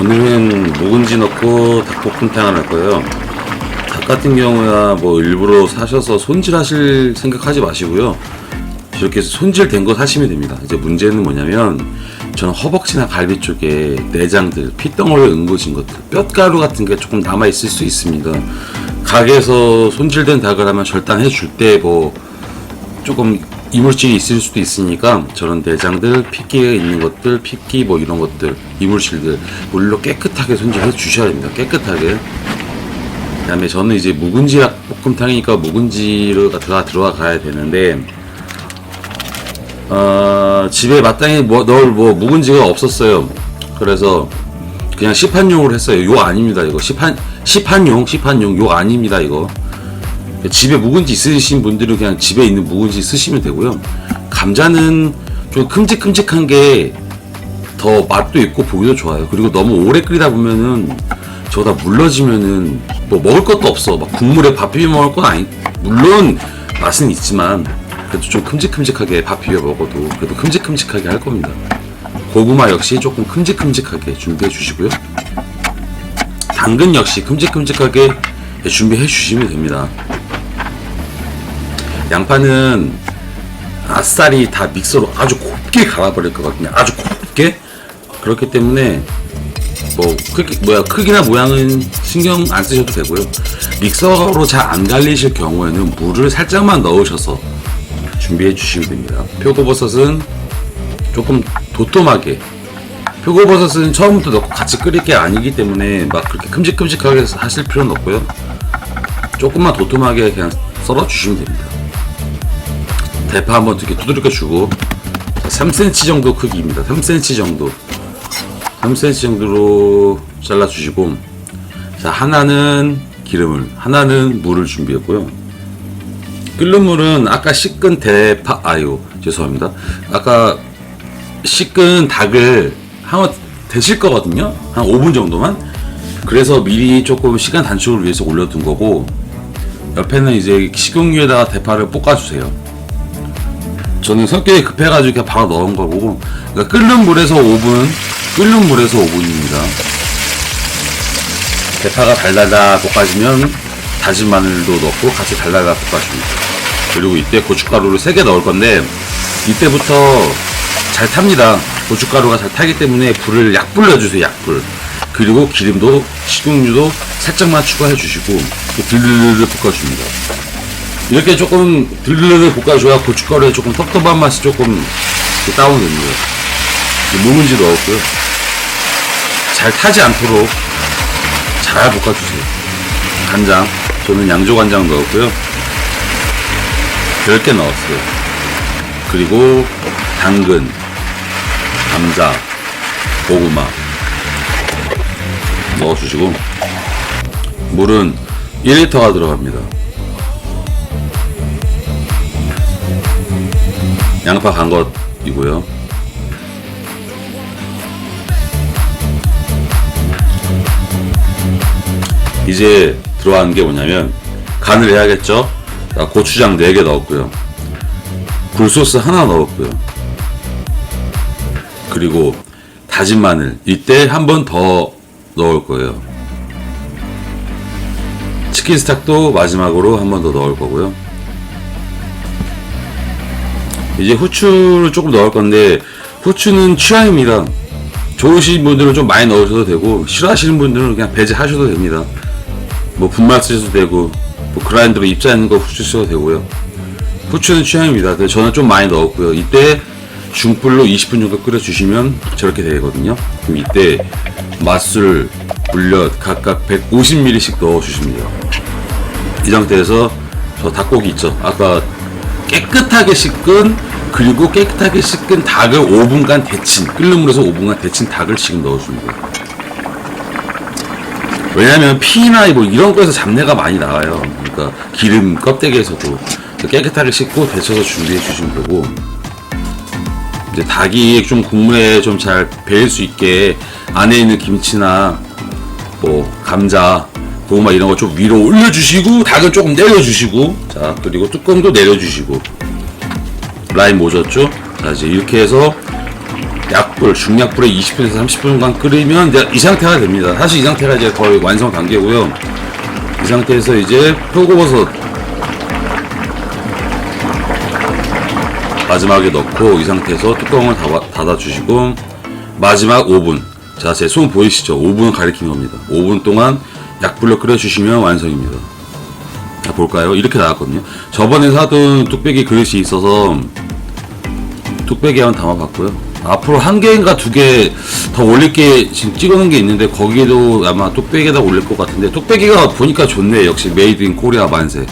오늘은 묵은지 넣고 닭볶음탕을 할 거예요. 닭 같은 경우야 뭐 일부러 사셔서 손질하실 생각하지 마시고요. 이렇게 손질된 거 사시면 됩니다. 이제 문제는 뭐냐면 저는 허벅지나 갈비 쪽에 내장들, 피덩어리 은거진 것들, 뼈가루 같은 게 조금 남아 있을 수 있습니다. 가게에서 손질된 닭을 하면 절단해 줄 때 뭐 조금 이물질이 있을 수도 있으니까 저런 내장들, 핏기가 있는 것들, 핏기 뭐 이런 것들, 이물질들 물로 깨끗하게 손질해 주셔야 됩니다. 깨끗하게. 그다음에 저는 이제 묵은지 볶음탕이니까 묵은지가 들어가 가야 되는데 어, 집에 마땅히 뭐, 넣을 뭐 묵은지가 없었어요. 그래서 그냥 시판용으로 했어요. 요 아닙니다. 이거 시판 시판용 시판용 요 아닙니다. 이거 집에 묵은지 있으신 분들은 그냥 집에 있는 묵은지 쓰시면 되고요. 감자는 좀 큼직큼직한 게 더 맛도 있고 보기도 좋아요. 그리고 너무 오래 끓이다 보면은 저다 물러지면은 뭐 먹을 것도 없어. 막 국물에 밥 비벼 먹을 건 아니. 물론 맛은 있지만 그래도 좀 큼직큼직하게 밥 비벼 먹어도 그래도 큼직큼직하게 할 겁니다. 고구마 역시 조금 큼직큼직하게 준비해 주시고요. 당근 역시 큼직큼직하게 준비해 주시면 됩니다. 양파는 아싸리 다 믹서로 아주 곱게 갈아버릴 거거든요. 아주 곱게. 그렇기 때문에 뭐 크기 뭐야 크기나 모양은 신경 안 쓰셔도 되고요. 믹서로 잘 안 갈리실 경우에는 물을 살짝만 넣으셔서 준비해 주시면 됩니다. 표고버섯은 조금 도톰하게 표고버섯은 처음부터 넣고 같이 끓일 게 아니기 때문에 막 그렇게 큼직큼직하게 하실 필요는 없고요. 조금만 도톰하게 그냥 썰어 주시면 됩니다. 대파 한번 이렇게 두드려 주고 3cm 정도 크기입니다. 3cm 정도. 3cm 정도로 잘라 주시고 자 하나는 기름을 하나는 물을 준비했고요. 끓는 물은 아까 씻은 대파 아유 죄송합니다. 아까 씻은 닭을 한번 데실 거거든요. 한 5분 정도만. 그래서 미리 조금 시간 단축을 위해서 올려둔 거고 옆에는 이제 식용유에다가 대파를 볶아주세요. 저는 성격이 급해가지고 그냥 바로 넣은 거고 그러니까 끓는 물에서 5분 끓는 물에서 5분입니다. 대파가 달달달 볶아지면 다진 마늘도 넣고 같이 달달달 볶아줍니다. 그리고 이때 고춧가루를 3개 넣을 건데 이때부터 잘 탑니다. 고춧가루가 잘 타기 때문에 불을 약불 넣어주세요 약불. 그리고 기름도 식용유도 살짝만 추가해 주시고 들르르 볶아줍니다 이렇게 조금 들르르 볶아줘야 고춧가루에 조금 텁텁한 맛이 조금 다운됩니다. 묵은지 넣었고요. 잘 타지 않도록 잘 볶아주세요. 간장, 저는 양조 간장 넣었고요. 10개 넣었어요. 그리고 당근, 감자, 고구마 넣어주시고 물은 1리터가 들어갑니다. 양파 간 것이고요. 이제 들어간 게 뭐냐면 간을 해야겠죠. 자, 고추장 4개 넣었고요. 굴소스 하나 넣었고요. 그리고 다진 마늘 이때 한 번 더 넣을 거예요. 치킨 스탁도 마지막으로 한 번 더 넣을 거고요. 이제 후추를 조금 넣을 건데 후추는 취향입니다. 좋으신 분들은 좀 많이 넣으셔도 되고 싫어하시는 분들은 그냥 배제하셔도 됩니다. 뭐 분말 쓰셔도 되고 뭐 그라인더로 입자있는 거 후추 쓰셔도 되고요. 후추는 취향입니다. 근데 저는 좀 많이 넣었고요. 이때 중불로 20분 정도 끓여주시면 저렇게 되거든요. 그럼 이때 맛술, 물엿 각각 150ml씩 넣어주시면 돼요. 이 상태에서 저 닭고기 있죠. 아까 깨끗하게 씻은 그리고 깨끗하게 씻은 닭을 5분간 데친 끓는 물에서 5분간 데친 닭을 지금 넣어줍니다. 왜냐면 피나 뭐 이런 거에서 잡내가 많이 나와요. 그러니까 기름 껍데기에서도 깨끗하게 씻고 데쳐서 준비해 주시면 되고 이제 닭이 좀 국물에 좀 잘 배일 수 있게 안에 있는 김치나 뭐 감자 고구마 이런 거 좀 위로 올려주시고 닭은 조금 내려주시고 자 그리고 뚜껑도 내려주시고 라인 모졌죠 자 이제 이렇게 해서 약불, 중약불에 20분에서 30분간 끓이면 이제 이 상태가 됩니다. 사실 이 상태가 이제 거의 완성 단계고요. 이 상태에서 이제 표고버섯 마지막에 넣고 이 상태에서 뚜껑을 닫아, 닫아주시고 마지막 5분 자 제 손 보이시죠? 5분 가리키는 겁니다. 5분 동안 약불로 끓여주시면 완성입니다. 자 볼까요? 이렇게 나왔거든요. 저번에 사둔 뚝배기 그릇이 있어서 뚝배기 한번 담아봤고요. 앞으로 한 개인가 두 개 더 올릴 게 지금 찍어놓은 게 있는데 거기에도 아마 뚝배기에다 올릴 것 같은데 뚝배기가 보니까 좋네 역시 메이드 인 코리아 만세